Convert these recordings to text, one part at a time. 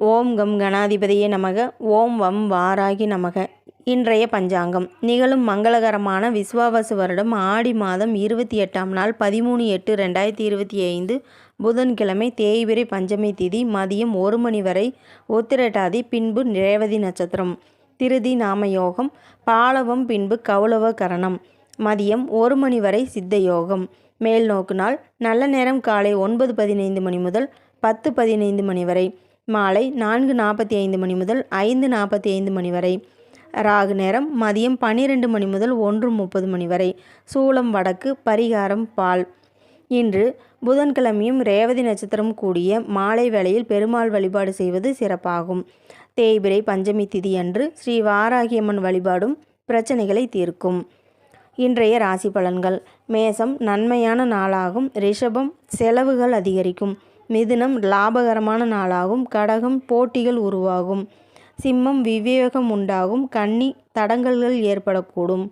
ஓம் come கணாதிபதியே நமக. ஓம் வம் வாராகி நமக. இன்றைய பஞ்சாங்கம். நிகழும் மங்களகரமான விஸ்வாவசு வருடம் ஆடி மாதம் இருபத்தி எட்டாம் நாள் பதிமூணு எட்டு ரெண்டாயிரத்தி இருபத்தி ஐந்து புதன்கிழமை தேய்பிரை பஞ்சமி திதி மதியம் ஒரு மணி வரை உத்திரட்டாதி பின்பு ரேவதி நட்சத்திரம். திருதி நாமயோகம். பாலவம் பின்பு கௌளவ கரணம். மதியம் ஒரு மணி வரை சித்த யோகம் மேல் நோக்கு நாள். நல்ல நேரம் காலை ஒன்பது பதினைந்து மணி முதல் பத்து பதினைந்து மணி வரை. மாலை நான்கு நாற்பத்தி ஐந்து மணி முதல் ஐந்து நாற்பத்தி ஐந்து மணி வரை. ராகு நேரம் மதியம் பன்னிரெண்டு மணி முதல் ஒன்று முப்பது மணி வரை. சூளம் வடக்கு பரிகாரம் பால். இன்று புதன்கிழமையும் ரேவதி நட்சத்திரம் கூடிய மாலை வேளையில் பெருமாள் வழிபாடு செய்வது சிறப்பாகும். தேய்பிரை பஞ்சமி திதி அன்று ஸ்ரீ வாராகியம்மன் வழிபாடும் பிரச்சனைகளை தீர்க்கும். இன்றைய ராசி பலன்கள். மேசம் நன்மையான நாளாகும். ரிஷபம் செலவுகள் அதிகரிக்கும். மிதுனம் லாபகரமான நாளாகும். கடகம் போட்டிகள் உருவாகும். சிம்மம் விவேகம் உண்டாகும். கன்னி தடங்கல்கள் ஏற்படக்கூடும்.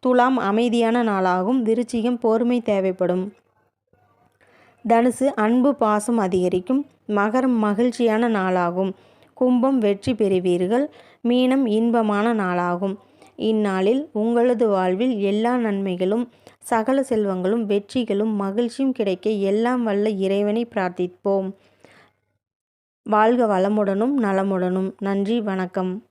துலாம் அமைதியான நாளாகும். விருச்சிகம் பொறுமை தேவைப்படும். தனுசு அன்பு பாசம் அதிகரிக்கும். மகரம் மகிழ்ச்சியான நாளாகும். கும்பம் வெற்றி பெறுவீர்கள். மீனம் இன்பமான நாளாகும். இந்நாளில் உங்களது வாழ்வில் எல்லா நன்மைகளும் சகல செல்வங்களும் வெற்றிகளும் மகிழ்ச்சியும் கிடைக்க எல்லாம் வல்ல இறைவனை பிரார்த்திப்போம். வாழ்க வளமுடனும் நலமுடனும். நன்றி வணக்கம்.